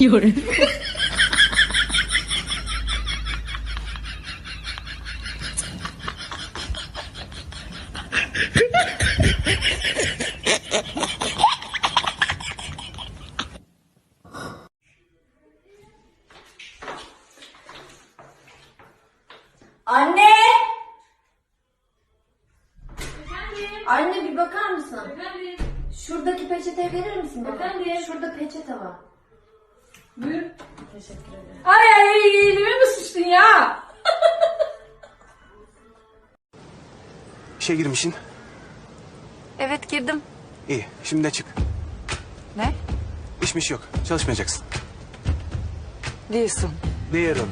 有人。Anne! Anne bir bakar mısın? Şuradaki peçeteyi verir misin bana? Efendim? Şurada peçete var. Teşekkür ederim. Ay ay ay elime mi sıçtın ya? İşe girmişsin. Evet girdim. İyi. Şimdi de çık. Ne? İşmiş yok. Çalışmayacaksın. Diyorsun. Diyorum.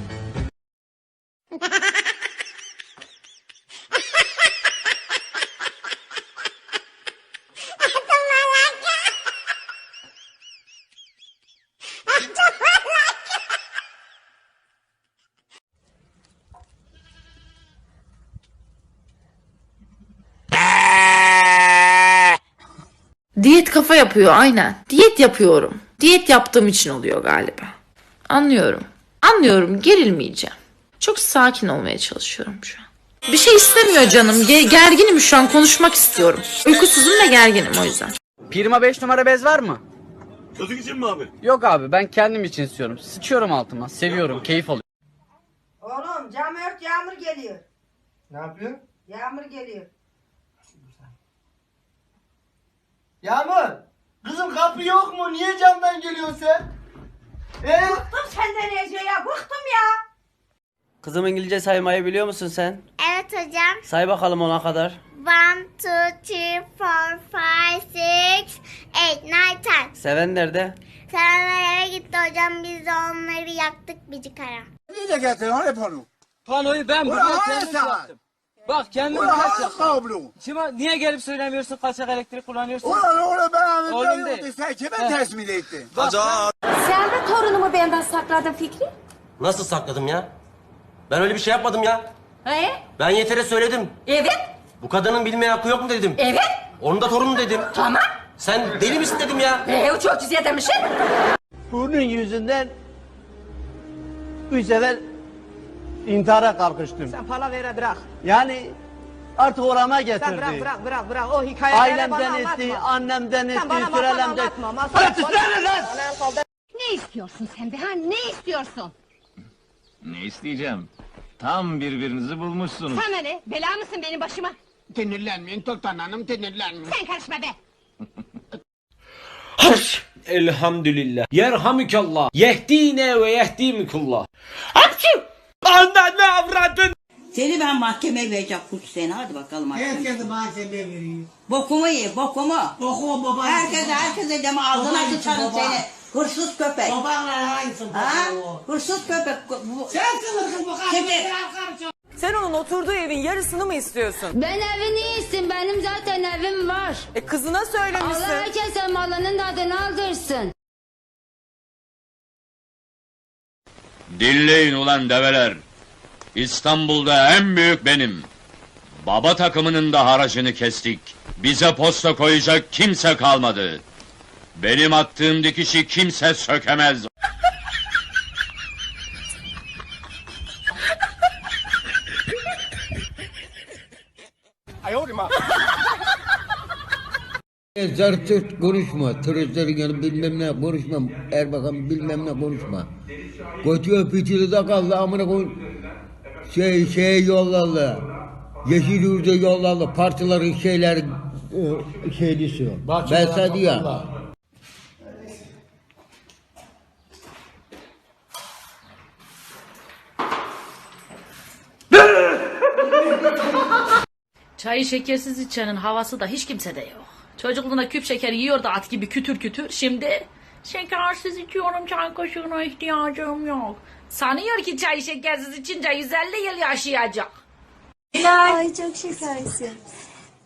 Diyet kafa yapıyor aynen. Diyet yapıyorum. Diyet yaptığım için oluyor galiba. Anlıyorum. Anlıyorum gerilmeyeceğim. Çok sakin olmaya çalışıyorum şu an. Bir şey istemiyor canım. Ge- gerginim şu an konuşmak istiyorum. Uykusuzum ve gerginim o yüzden. Pirma 5 numara bez var mı? Çocuk için mi abi? Yok abi ben kendim için istiyorum. Sıçıyorum altıma. Seviyorum. Keyif alıyorum. Oğlum cam ört yağmur geliyor. Ne yapıyor? Yağmur geliyor. Yağmur! Kızım kapı yok mu? Niye camdan geliyorsun sen? Ee? Bıktım senden Ece ya bıktım ya. Kızım İngilizce saymayı biliyor musun sen? Evet hocam. Say bakalım ona kadar. One, two, three, four, five, six, eight, nine, ten. Seven nerede? Serenler eve gitti hocam. Biz de onları yaktık bicik ara. Niye getirdin? Hani panu? Panoyu ben Ulan hani sen? Bak kendim Ulan hani kablo? Şimdi niye gelip söylemiyorsun kaçak elektrik kullanıyorsun? Ulan oğlum ben Oğlum anlatıyorum. değil. Sen kime teslim ettin? Sen de torunumu benden sakladın Fikri. Nasıl sakladım ya? Ben öyle bir şey yapmadım ya. He? Ben Yeter'e söyledim. Evet. Bu kadının bilmeye hakkı yok mu dedim. Evet. Onun da torunu dedim. Tamam. Sen deli misin dedim ya. Ee, çok güzel demişsin. Bunun yüzünden üç sefer intihara kalkıştım. Sen pala vere bırak. Yani artık orama getirdi. Sen bırak bırak bırak bırak. O hikayeleri bana Ailemden anlatma. etti, annemden etti, Sen bana masal sürelemden... anlatma. Masal Hadi sen lan! Ne istiyorsun sen be ha? Ne istiyorsun? Ne isteyeceğim? Tam birbirinizi bulmuşsunuz. Sana ne? Bela mısın benim başıma? Sinirlenmeyin Sultan Hanım, sinirlenmeyin. Sen karışma be. Elhamdülillah. Yerhamükallah. Yehdine ve yehdimikullah. Seni ben mahkemeye vereceğim kuş seni. Hadi bakalım. Herkesi mahkemeye veriyor. Bokumu ye bokumu. Bokumu baba. Herkese herkese deme ağzına sıçarım seni. Hırsız köpek. Babanla hangisi Ha? Hırsız köpek. Bu- Sensin hırsız bu kadar. Şimdi Sen onun oturduğu evin yarısını mı istiyorsun? Ben evini iyisin. Benim zaten evim var. E kızına söylemişsin. Allah herkese malının tadını aldırsın. Dinleyin ulan develer. İstanbul'da en büyük benim. Baba takımının da haracını kestik. Bize posta koyacak kimse kalmadı. Benim attığım dikişi kimse sökemez. Zart konuşma, teröristlerin yanı bilmem ne konuşma, Erbakan bilmem ne konuşma. Koçu öpücülü de kaldı amına koyun. Şey, şey yolladı. Yeşil Yurda yolladı, partilerin şeyler, e, şeylisi. Ben sana diyeyim. Çayı şekersiz içenin havası da hiç kimsede yok. Çocukluğunda küp şeker yiyordu at gibi kütür kütür. Şimdi şekersiz içiyorum çay kaşığına ihtiyacım yok. Sanıyor ki çay şekersiz içince 150 yıl yaşayacak. Ay çok şekersin.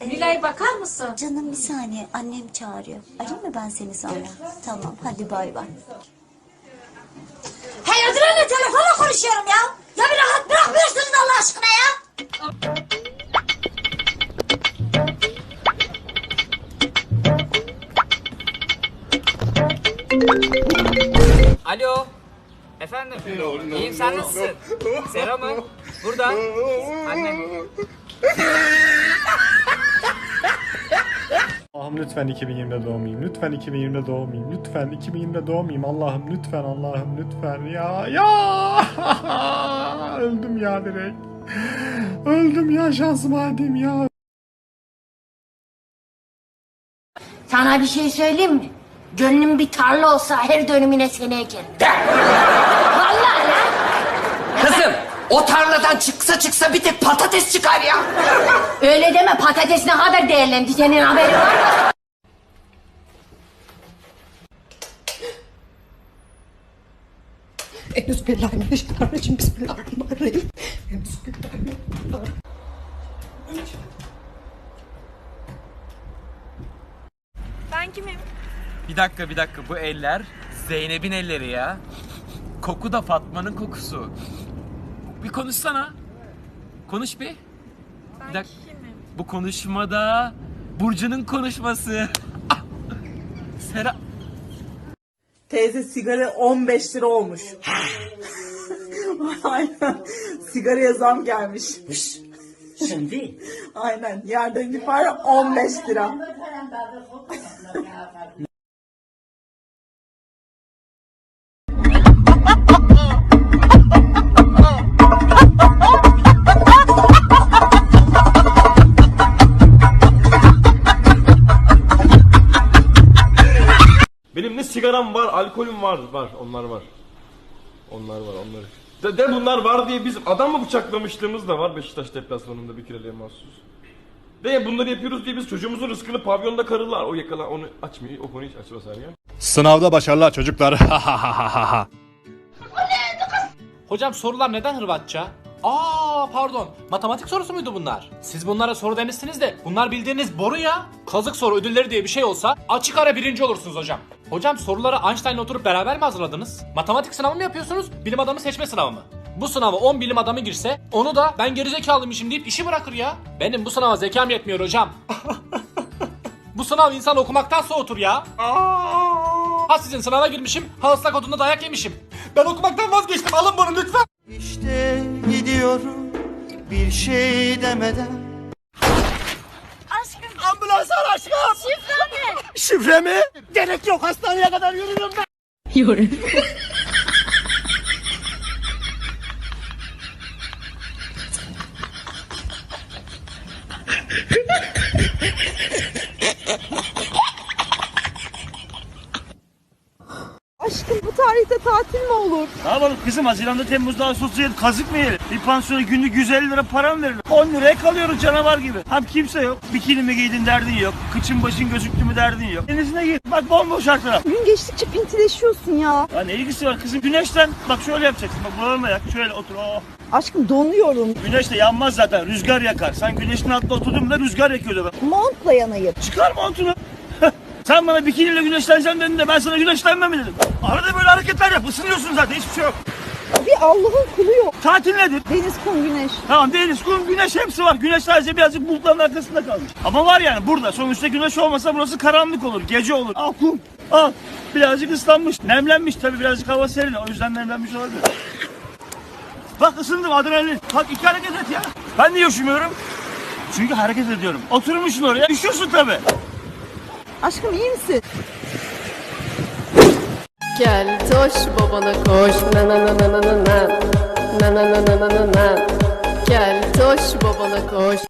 Nilay bakar mısın? Canım bir saniye annem çağırıyor. Arayayım mı ben seni sonra? Tamam hadi bay bay. Hey ödülenle telefonla konuşuyorum ya. Ya bir rahat bırakmıyorsunuz Allah aşkına ya. Alo. Efendim? İyiyim sen nasılsın? Sera mı? Burada. Annem. Allah'ım lütfen 2020'de doğmayayım. Lütfen 2020'de doğmayayım. Lütfen 2020'de doğmayayım. Allah'ım lütfen Allah'ım lütfen ya. Ya. Öldüm ya direkt. Öldüm ya şansıma edeyim ya. Sana bir şey söyleyeyim mi? Gönlüm bir tarla olsa her dönümüne seni ekerim. Vallahi lan. Kızım o tarladan çıksa çıksa bir tek patates çıkar ya. Öyle deme patates ne kadar değerlendi senin haberin var mı? Bir dakika bir dakika bu eller Zeynep'in elleri ya. Koku da Fatma'nın kokusu. Bir konuşsana. Konuş bir. bir dakika. Bu konuşmada Burcu'nun konuşması. Ah! Sera Teyze sigara 15 lira olmuş. Aynen. Sigaraya zam gelmiş. Şimdi Aynen. Yerden bir para 15 lira. sigaram var, alkolüm var. Var, onlar var. Onlar var, onları. De, de bunlar var diye biz adam mı bıçaklamışlığımız da var Beşiktaş deplasmanında bir kireliğe mahsus. De bunları yapıyoruz diye biz çocuğumuzun rızkını pavyonda karılar. O yakala onu açmıyor, o konuyu hiç açmaz her yer. Sınavda başarılar çocuklar. Hocam sorular neden Hırvatça? Aa pardon. Matematik sorusu muydu bunlar? Siz bunlara soru demişsiniz de bunlar bildiğiniz boru ya. Kazık soru ödülleri diye bir şey olsa açık ara birinci olursunuz hocam. Hocam soruları Einstein'la oturup beraber mi hazırladınız? Matematik sınavı mı yapıyorsunuz? Bilim adamı seçme sınavı mı? Bu sınava 10 bilim adamı girse onu da ben gerizekalıymışım deyip işi bırakır ya. Benim bu sınava zekam yetmiyor hocam. bu sınav insan okumaktan soğutur ya. Ha sizin sınava girmişim, ha ıslak odunda dayak yemişim. Ben okumaktan vazgeçtim, alın bunu lütfen. İşte gidiyorum bir şey demeden. Şifre mi? Gerek yok hastaneye kadar yürüyorum ben. Aşkım bu tarihte tatil mi olur? Ne yapalım kızım Haziran'da Temmuz'da Ağustos'ta kazık mı yiyelim? Bir pansiyona günlük 150 lira para mı verilir? 10 liraya kalıyoruz canavar gibi. Hem kimse yok. Bikini mi giydin derdin yok. Kıçın başın gözüktü mü derdin yok. Denizine gir. Bak bomboş her taraf. Gün geçtikçe pintileşiyorsun ya. Ya ne ilgisi var kızım? Güneşten bak şöyle yapacaksın. Bak bulanma yak. Şöyle otur. Oh. Aşkım donuyorum. Güneş de yanmaz zaten. Rüzgar yakar. Sen güneşin altında oturdun da rüzgar yakıyordu. Montla yanayım. Çıkar montunu. Sen bana bikiniyle güneşleneceğim dedin de ben sana güneşlenme mi dedim? Arada böyle hareketler yap. Isınıyorsun zaten. Hiçbir şey yok. Bir Allah'ın kulu yok. Tatil nedir? Deniz, kum, güneş. Tamam deniz, kum, güneş hepsi var. Güneş sadece birazcık bulutların arkasında kalmış. Ama var yani burada. Sonuçta güneş olmasa burası karanlık olur. Gece olur. Al kum. Al. Birazcık ıslanmış. Nemlenmiş tabii birazcık hava serin. O yüzden nemlenmiş olabilir. Bak ısındım adrenalin. Bak iki hareket et ya. Ben niye üşümüyorum? Çünkü hareket ediyorum. Oturmuşsun oraya. Üşüyorsun tabii. Aşkım iyi misin? Gel toş babana koş. Na na na na na na na. Na na na na na na Gel toş babana koş